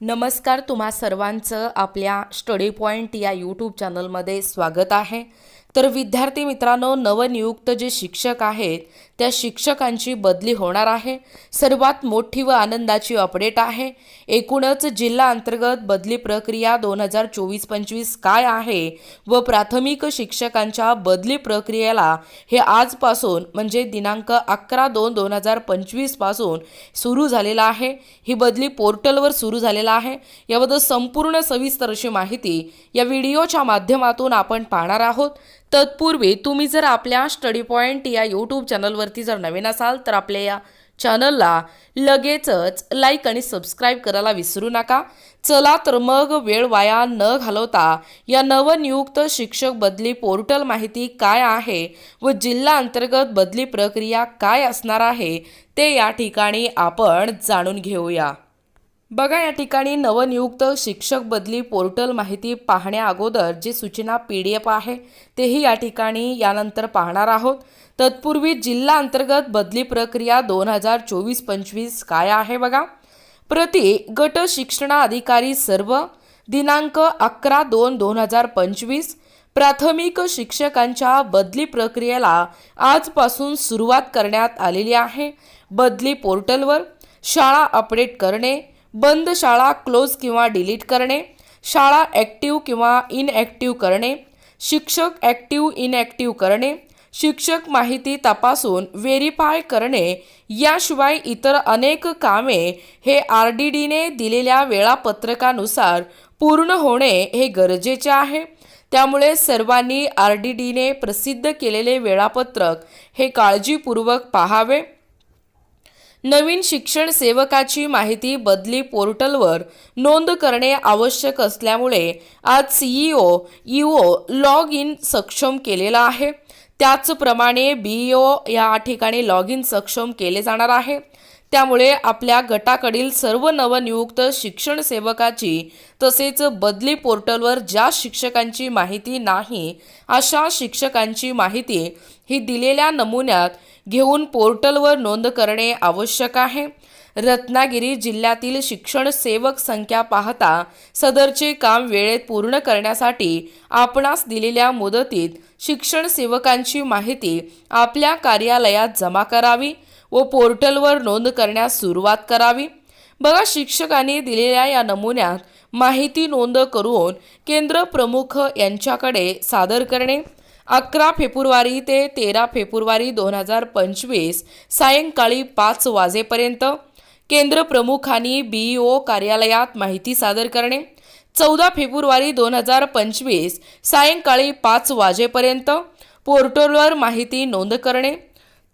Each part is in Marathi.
नमस्कार तुम्हा सर्वांचं आपल्या स्टडी पॉईंट या यूट्यूब चॅनलमध्ये स्वागत आहे. तर विद्यार्थी मित्रांनो नवनियुक्त जे शिक्षक आहेत त्या शिक्षकांची बदली होणार आहे. सर्वात मोठी व आनंदाची अपडेट आहे. एकूणच जिल्हा अंतर्गत बदली प्रक्रिया दोन हजार चोवीस पंचवीस काय आहे व प्राथमिक शिक्षकांच्या बदली प्रक्रियेला हे आजपासून म्हणजे दिनांक अकरा दोन दोन हजार पंचवीसपासून सुरू झालेलं आहे. ही बदली पोर्टलवर सुरू झालेला आहे. याबद्दल संपूर्ण सविस्तर अशी माहिती या व्हिडिओच्या माध्यमातून आपण पाहणार आहोत. तत्पूर्वी तुम्ही जर आपल्या स्टडी पॉईंट या यूट्यूब चॅनलवरती जर नवीन असाल तर आपल्या या चॅनलला लगेचच लाईक आणि सबस्क्राईब करायला विसरू नका. चला तर मग वेळ वाया न घालवता या नवनियुक्त शिक्षक बदली पोर्टल माहिती काय आहे व जिल्हा अंतर्गत बदली प्रक्रिया काय असणार आहे ते या ठिकाणी आपण जाणून घेऊया. बघा या ठिकाणी नवनियुक्त शिक्षक बदली पोर्टल माहिती पाहण्या अगोदर जी सूचना पी डी एफ आहे तेही या ठिकाणी यानंतर पाहणार आहोत. तत्पूर्वी जिल्हा अंतर्गत बदली प्रक्रिया दोन हजार चोवीस पंचवीस काय आहे बघा? प्रति गट शिक्षणाधिकारी सर्व दिनांक अकरा दोन दोन हजार पंचवीस प्राथमिक शिक्षकांच्या बदली प्रक्रियेला आजपासून सुरुवात करण्यात आलेली आहे. बदली पोर्टलवर शाळा अपडेट करणे बंद शाळा क्लोज किंवा डिलीट करणे शाळा ॲक्टिव्ह किंवा इनॲक्टिव्ह करणे शिक्षक ॲक्टिव्ह इनॲक्टिव्ह करणे शिक्षक माहिती तपासून व्हेरीफाय करणे याशिवाय इतर अनेक कामे हे आर डी डीने दिलेल्या वेळापत्रकानुसार पूर्ण होणे हे गरजेचे आहे. त्यामुळे सर्वांनी आर डी डीने प्रसिद्ध केलेले वेळापत्रक हे काळजीपूर्वक पाहावे. नवीन शिक्षण सेवकाची माहिती बदली पोर्टलवर नोंद करणे आवश्यक असल्यामुळे आज सीईओ ईओ लॉग इन सक्षम केलेला आहे. त्याचप्रमाणे बीईओ या ठिकाणी लॉग इन सक्षम केले जाणार आहे. त्यामुळे आपल्या गटाकडील सर्व नवनियुक्त शिक्षण सेवकाची तसेच बदली पोर्टलवर ज्या शिक्षकांची माहिती नाही अशा शिक्षकांची माहिती ही दिलेल्या नमुन्यात घेऊन पोर्टलवर नोंद करणे आवश्यक आहे. रत्नागिरी जिल्ह्यातील शिक्षण सेवक संख्या पाहता सदरचे काम वेळेत पूर्ण करण्यासाठी आपणास दिलेल्या मुदतीत शिक्षण सेवकांची माहिती आपल्या कार्यालयात जमा करावी. व पोर्टलवर नोंद करण्यास सुरुवात करावी. बघा शिक्षकांनी दिलेल्या या नमुन्यात माहिती नोंद करून केंद्र प्रमुख यांच्याकडे सादर करणे. अकरा फेब्रुवारी ते तेरा फेब्रुवारी दोन हजार पंचवीस सायंकाळी पाच वाजेपर्यंत केंद्र प्रमुखांनी बी ओ कार्यालयात माहिती सादर करणे. चौदा फेब्रुवारी दोन हजार पंचवीस सायंकाळी पाच वाजेपर्यंत पोर्टलवर माहिती नोंद करणे.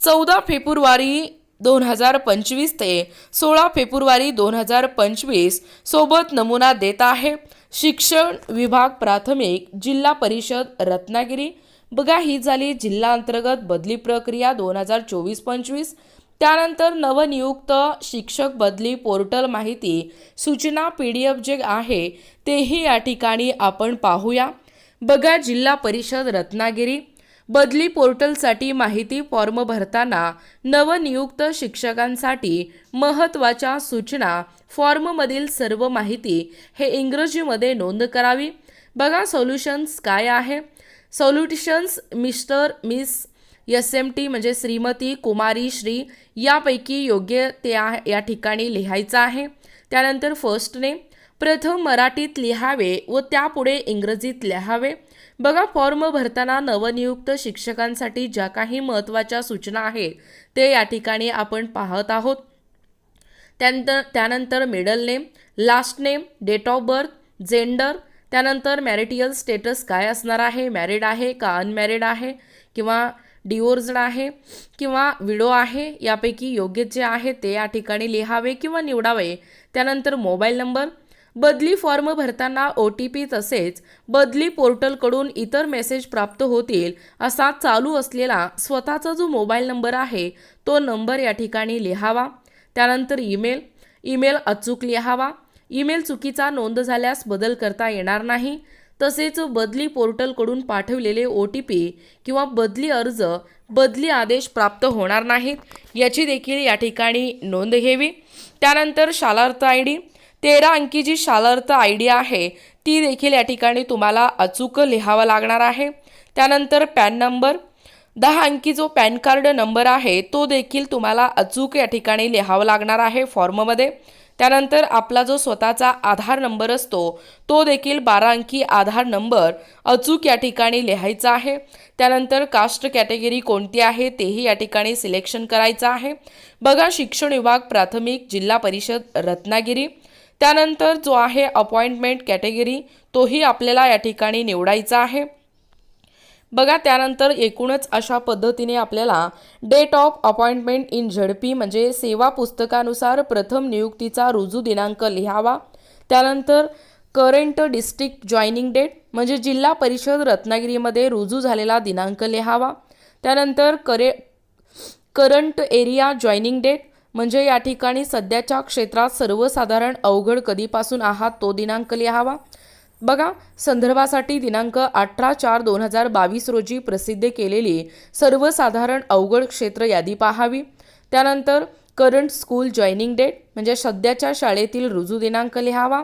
चौदा फेब्रुवारी दोन हजार पंचवीस ते सोळा फेब्रुवारी दोन हजार पंचवीस सोबत नमुना देत आहे शिक्षण विभाग प्राथमिक जिल्हा परिषद रत्नागिरी. बघा ही झाली जिल्हा अंतर्गत बदली प्रक्रिया दोन हजार चोवीस पंचवीस. त्यानंतर नवनियुक्त शिक्षक बदली पोर्टल माहिती सूचना पी डी एफ जे आहे तेही या ठिकाणी आपण पाहूया. बघा जिल्हा परिषद रत्नागिरी. बदली पोर्टलसाठी माहिती फॉर्म भरताना नवनियुक्त शिक्षकांसाठी महत्त्वाच्या सूचना. फॉर्ममधील सर्व माहिती हे इंग्रजीमध्ये नोंद करावी. बघा सोल्युशन्स काय आहे. Solutions mister miss S M T म्हणजे श्रीमती कुमारी श्री यापैकी योग्य ते या ठिकाणी लिहायचं आहे. त्यानंतर फर्स्ट नेम प्रथम मराठीत लिहावे व त्यापुढे इंग्रजीत लिहावे. बघा फॉर्म भरताना नवनियुक्त शिक्षकांसाठी ज्या काही महत्त्वाच्या सूचना आहेत ते या ठिकाणी आपण पाहत आहोत. त्यानंतर त्यानंतर middle name last name date of birth gender त्यानंतर मॅरिटियल स्टेटस काय असणार आहे मॅरिड आहे का अनमॅरिड आहे किंवा डिवोर्स्ड आहे किंवा विडो आहे यापैकी योग्य जे आहे ते या ठिकाणी लिहावे किंवा निवडावे. त्यानंतर मोबाईल नंबर बदली फॉर्म भरताना ओ टी पी तसेच बदली पोर्टलकडून इतर मेसेज प्राप्त होतील असा चालू असलेला स्वतःचा जो मोबाईल नंबर आहे तो नंबर या ठिकाणी लिहावा. त्यानंतर ईमेल ईमेल अचूक लिहावा. ईमेल चुकीचा नोंद झाल्यास बदल करता येणार नाही. तसेच बदली पोर्टलकडून पाठवलेले ओ टी पी किंवा बदली अर्ज बदली आदेश प्राप्त होणार नाहीत याची देखील या ठिकाणी नोंद घ्यावी. त्यानंतर शालार्थ आय डी तेरा अंकी जी शालार्थ आयडिया आहे ती देखील या ठिकाणी तुम्हाला अचूक लिहावं लागणार आहे. त्यानंतर पॅन नंबर. दहा अंकी जो पॅन कार्ड नंबर आहे तो देखील तुम्हाला अचूक या ठिकाणी लिहावा लागणार आहे फॉर्ममध्ये. त्यानंतर आपला जो स्वतःचा आधार नंबर असतो तो देखील बारा अंकी आधार नंबर अचूक या ठिकाणी लिहायचा आहे. त्यानंतर कास्ट कॅटेगरी कोणती आहे तेही या ठिकाणी सिलेक्शन करायचं आहे. बघा शिक्षण विभाग प्राथमिक जिल्हा परिषद रत्नागिरी. त्यानंतर जो आहे अपॉइंटमेंट कॅटेगरी तोही आपल्याला या ठिकाणी निवडायचा आहे. बघा त्यानंतर एकूणच अशा पद्धतीने आपल्याला डेट ऑफ अपॉइंटमेंट इन झडपी म्हणजे सेवा पुस्तकानुसार प्रथम नियुक्तीचा रुजू दिनांक लिहावा. त्यानंतर करंट डिस्ट्रिक्ट जॉईनिंग डेट म्हणजे जिल्हा परिषद रत्नागिरीमध्ये रुजू झालेला दिनांक लिहावा. त्यानंतर करे करंट एरिया जॉईनिंग डेट म्हणजे या ठिकाणी सध्याच्या क्षेत्रात सर्वसाधारण अवघड कधीपासून आहात तो दिनांक लिहावा. बघा संदर्भासाठी दिनांक अठरा चार दोन हजार बावीस रोजी प्रसिद्ध केलेली सर्वसाधारण अवघड क्षेत्र यादी पाहावी. त्यानंतर करंट स्कूल जॉईनिंग डेट म्हणजे सध्याच्या शाळेतील रुजू दिनांक लिहावा.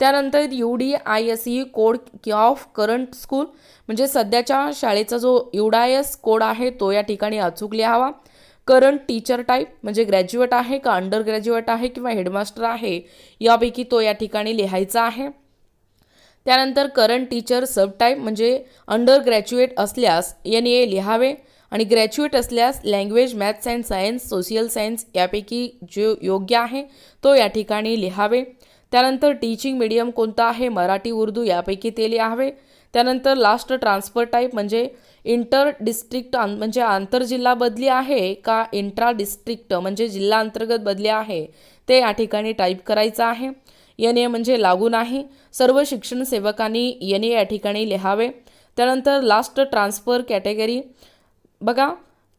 त्यानंतर U D I S E code of current school म्हणजे सध्याच्या शाळेचा जो युडायस कोड आहे तो या ठिकाणी अचूक लिहावा. करंट टीचर टाईप म्हणजे ग्रॅज्युएट आहे का अंडर ग्रॅज्युएट आहे किंवा हेडमास्टर आहे यापैकी तो या ठिकाणी लिहायचा आहे. त्यानंतर करंट टीचर सब टाईप म्हणजे अंडर ग्रॅज्युएट असल्यास एन ए लिहावे आणि ग्रॅज्युएट असल्यास language maths and science social science यापैकी जो योग्य आहे तो या ठिकाणी लिहावे. त्यानंतर टीचिंग मीडियम कोणता आहे मराठी उर्दू यापैकी ते लिहावे. त्यानंतर लास्ट ट्रान्सफर टाईप म्हणजे इंटर डिस्ट्रिक्ट आं- म्हणजे आंतरजिल्हा बदली आहे का इंट्रा डिस्ट्रिक्ट म्हणजे जिल्हा अंतर्गत बदली आहे ते या ठिकाणी टाईप करायचं आहे. एन ए म्हणजे लागू नाही. सर्व शिक्षण सेवकांनी एन ए या ठिकाणी लिहावे. त्यानंतर लास्ट ट्रान्सफर कॅटेगरी बघा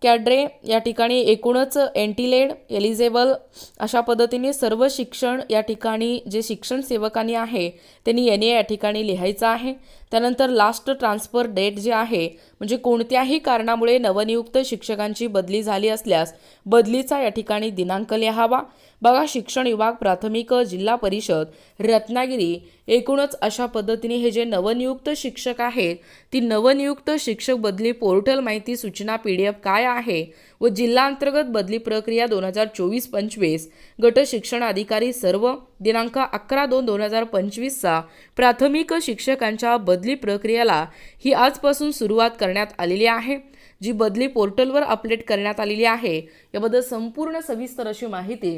कॅड्रे या ठिकाणी एकूणच एंटीलेड एलिजेबल अशा पद्धतीने सर्व शिक्षण या ठिकाणी जे शिक्षण सेवकांनी आहे त्यांनी एन ए या ठिकाणी लिहायचं आहे. त्यानंतर लास्ट ट्रान्सफर डेट जे आहे म्हणजे कोणत्याही कारणामुळे नवनियुक्त शिक्षकांची बदली झाली असल्यास बदलीचा या ठिकाणी दिनांक लिहावा. बघा शिक्षण विभाग प्राथमिक जिल्हा परिषद रत्नागिरी एकूणच अशा पद्धतीने हे जे नवनियुक्त शिक्षक आहेत ती नवनियुक्त शिक्षक बदली पोर्टल माहिती सूचना पी डी एफ काय आहे व जिल्हांतर्गत बदली प्रक्रिया दोन हजार चोवीस पंचवीस गट शिक्षण अधिकारी सर्व दिनांक अकरा दोन दोन हजार पंचवीसचा प्राथमिक शिक्षकांच्या बदली प्रक्रियेला ही आजपासून सुरुवात करण्यात आलेली आहे. जी बदली पोर्टलवर अपडेट करण्यात आलेली आहे. याबद्दल संपूर्ण सविस्तर अशी माहिती